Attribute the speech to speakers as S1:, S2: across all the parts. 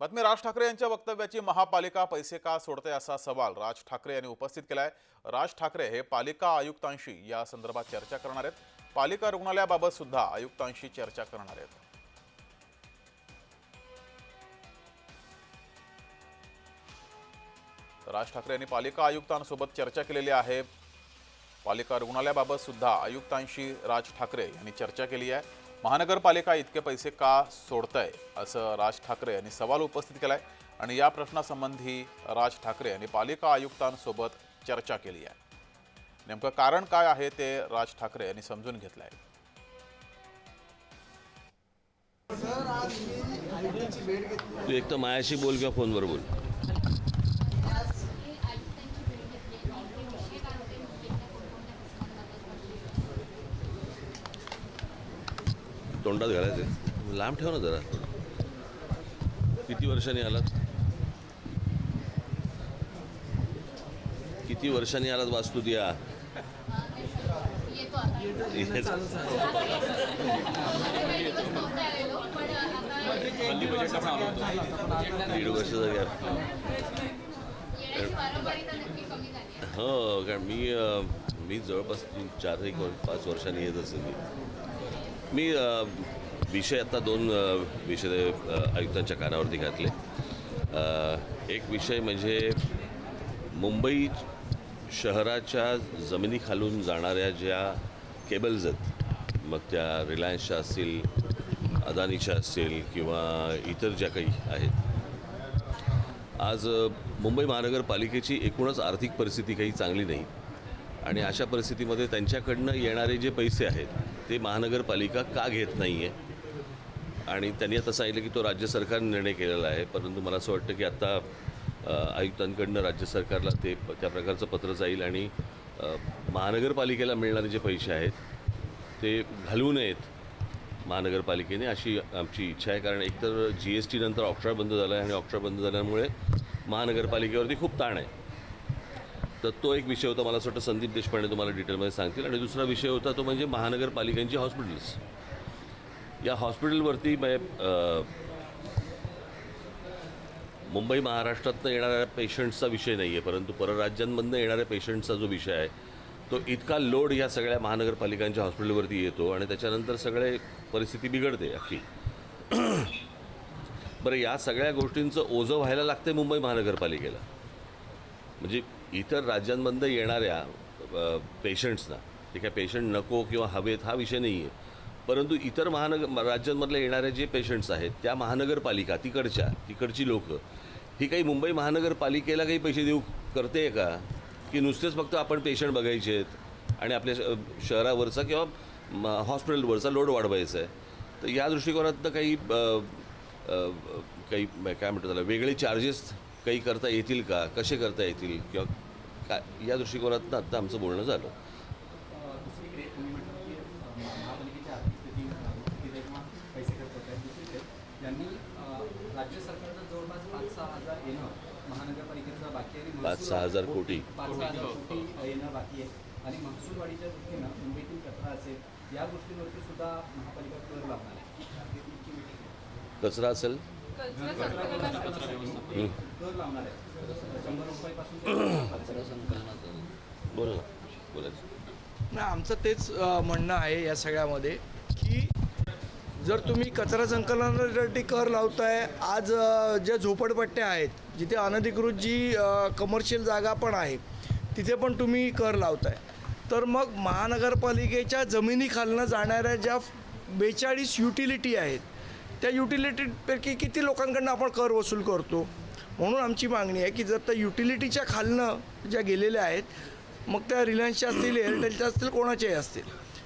S1: बातमी राज ठाकरे यांच्या वक्तव्याची महापालिका पैसे का सोडते असा सवाल राज ठाकरे यांनी उपस्थित केलाय. राज ठाकरे हे पालिका आयुक्तांशी या संदर्भात चर्चा करणार आहेत. पालिका रुग्णालयाबाबत सुद्धा आयुक्तांशी चर्चा करणार आहेत. राज ठाकरे यांनी पालिका आयुक्तांसोबत चर्चा केलेली आहे. पालिका रुग्णालयाबाबत सुद्धा आयुक्तांशी राज ठाकरे यांनी चर्चा केली आहे. महानगरपालिका इतके पैसे का सोडतंय असं राज ठाकरे यांनी सवाल उपस्थित केला आहे आणि या प्रश्नासंबंधी राज ठाकरे यांनी पालिका आयुक्तांसोबत चर्चा केली आहे. नेमकं कारण काय आहे ते राज ठाकरे यांनी समजून घेतलं आहे
S2: तू एक तर मायाशी बोल किंवा फोनवर बोल. तोंडात घालायचे. लांब ठेव ना जरा. किती वर्षांनी आलात? किती वर्षांनी आलात वास्तू द्या दीड वर्ष हो कारण मी मी जवळपास तीन चार एक पाच वर्षांनी येत असेल. मी विषय आता दोन विषय आयुक्तांच्या कानावरती घातले. एक विषय म्हणजे मुंबई शहराच्या जमिनीखालून जाणाऱ्या ज्या केबल्स आहेत मग त्या रिलायन्सच्या असतील अदानीच्या असतील किंवा इतर ज्या काही आहेत. आज मुंबई महानगरपालिकेची एकूणच आर्थिक परिस्थिती काही चांगली नाही. आणि अशा परिस्थितीमध्ये त्यांच्याकडनं येणारे जे पैसे आहेत ते महानगरपालिका का घेत नाही आहे आणि त्यांनी आता सांगितलं की तो राज्य सरकारने निर्णय केलेला आहे परंतु मला असं वाटतं की आत्ता आयुक्तांकडनं राज्य सरकारला ते त्या प्रकारचं पत्र जाईल आणि महानगरपालिकेला मिळणारे जे पैसे आहेत ते घालवू नयेत महानगरपालिकेने अशी आमची इच्छा आहे. कारण एकतर जी एस टी नंतर बंद झाला आहे आणि ऑप्शा बंद झाल्यामुळे महानगरपालिकेवरती खूप ताण आहे. तर तो एक विषय होता मला असं वाटतं संदीप देशपांडे तुम्हाला डिटेलमध्ये सांगतील. आणि दुसरा विषय होता तो म्हणजे महानगरपालिकांची हॉस्पिटल्स. या हॉस्पिटलवरती म्हणजे मुंबई महाराष्ट्रातनं येणाऱ्या पेशंट्सचा विषय नाही आहे परंतु परराज्यांमधनं येणाऱ्या पेशंटचा जो विषय आहे तो इतका लोड या सगळ्या महानगरपालिकांच्या हॉस्पिटलवरती येतो आणि त्याच्यानंतर सगळे परिस्थिती बिघडते अख्खी. बरं या सगळ्या गोष्टींचं ओझं व्हायला लागते मुंबई महानगरपालिकेला. म्हणजे इतर राज्यांमधनं येणाऱ्या पेशंट्सना ते काय पेशंट नको किंवा हवेत हा विषय नाही आहे परंतु इतर महानगर राज्यांमधल्या येणाऱ्या जे पेशंट्स आहेत त्या महानगरपालिका तिकडच्या तिकडची लोकं ही काही मुंबई महानगरपालिकेला काही पैसे देऊ करते का? की नुसतेच फक्त आपण पेशंट बघायचे आहेत आणि आपल्या श- शहरावरचा किंवा म- हॉस्पिटलवरचा लोड वाढवायचा आहे तर या दृष्टिकोनातनं काही काही काय म्हणतात त्याला वेगळे चार्जेस काही करता येतील का? कसे करता येतील? किंवा काय? या दृष्टिकोनातनं आत्ता आमचं बोलणं झालं.
S3: पाच सहा हजार
S2: कोटी.
S3: आणि महसूलवाढीच्या दृष्टीनं मुंबईतील असेल या गोष्टींवरती सुद्धा महापालिका
S2: कचरा असेल? बोला
S4: नाही आमचं तेच म्हणणं आहे या सगळ्यामध्ये की जर तुम्ही कचरा संकलनासाठी कर लावताय आज ज्या झोपडपट्ट्या आहेत जिथे अनधिकृत जी कमर्शियल जागा पण आहे तिथे पण तुम्ही कर लावताय. तर मग महानगरपालिकेच्या जमिनीखालनं जाणाऱ्या ज्या बेचाळीस युटिलिटी आहेत त्या युटिलिटीपैकी किती लोकांकडनं आपण कर वसूल करतो? म्हणून आमची मागणी आहे की जर त्या युटिलिटीच्या खालनं ज्या गेलेल्या आहेत मग त्या रिलायन्सच्या असतील एअरटेलच्या असतील कोणाच्याही असतील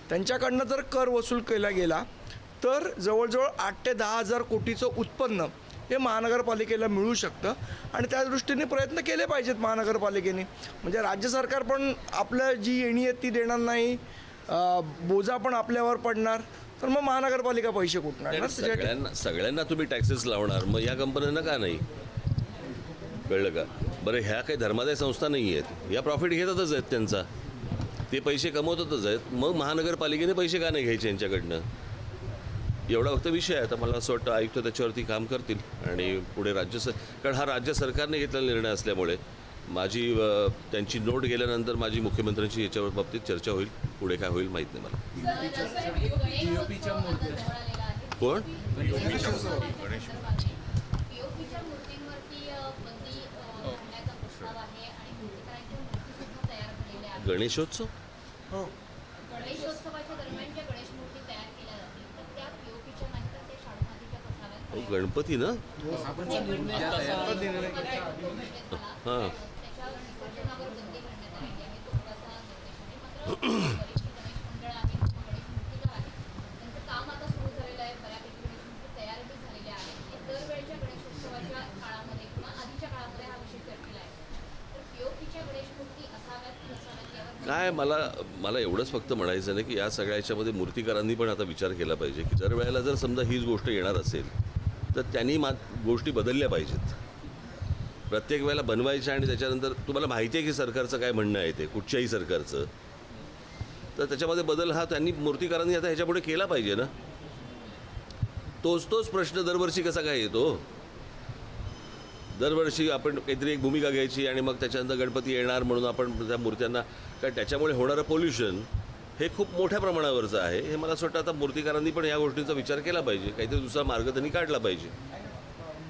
S4: त्यांच्याकडनं जर कर वसूल केला गेला तर जवळजवळ आठ ते दहा हजार कोटीचं उत्पन्न हे महानगरपालिकेला मिळू शकतं. आणि त्या दृष्टीने प्रयत्न केले पाहिजेत महानगरपालिकेने. म्हणजे राज्य सरकार पण आपलं जी येणी आहे ती देणार नाही. बोजा पण आपल्यावर पडणार. तर मग महानगरपालिका पैसे कुठणार? ना त्याच्यासाठी.
S2: सगळ्यांना सगळ्यांना तुम्ही टॅक्सेस लावणार मग या कंपन्यांना का नाही? कळलं का? बरं ह्या काही धर्मादाय संस्था नाही आहेत या प्रॉफिट घेतातच आहेत त्यांचा. ते पैसे कमवतातच आहेत. मग महानगरपालिकेने पैसे का नाही घ्यायचे यांच्याकडनं? एवढा फक्त विषय आहे. आता मला असं वाटतं आयुक्त त्याच्यावरती काम करतील आणि पुढे राज्य सर कारण हा राज्य सरकारने घेतलेला निर्णय असल्यामुळे माझी त्यांची नोट गेल्यानंतर माझी मुख्यमंत्र्यांची याच्यावर बाबतीत चर्चा होईल. पुढे काय होईल माहीत नाही मला. कोण? गणेशोत्सव?
S5: असाव्यात
S2: अहो, गणपती ना? हां. काय मला मला एवढंच फक्त म्हणायचं नाही की या सगळ्या याच्यामध्ये मूर्तिकारांनी पण आता विचार केला पाहिजे की जर वेळेला जर समजा हीच गोष्ट येणार असेल तर त्यांनी मा गोष्टी बदलल्या पाहिजेत. प्रत्येक वेळेला बनवायच्या आणि त्याच्यानंतर तुम्हाला माहिती आहे की सरकारचं काय म्हणणं आहे ते कुठच्याही सरकारचं. तर त्याच्यामध्ये बदल हा त्यांनी मूर्तिकारांनी आता ह्याच्यापुढे केला पाहिजे ना? तोच तोच प्रश्न दरवर्षी कसा काय येतो? दरवर्षी आपण काहीतरी एक भूमिका घ्यायची आणि मग त्याच्यानंतर गणपती येणार म्हणून आपण त्या मूर्त्यांना कारण त्याच्यामुळे होणारं पोल्युशन हे खूप मोठ्या प्रमाणावरचं आहे. हे मला असं वाटतं आता मूर्तिकारांनी पण या गोष्टींचा विचार केला पाहिजे. काहीतरी दुसरा मार्ग त्यांनी काढला पाहिजे.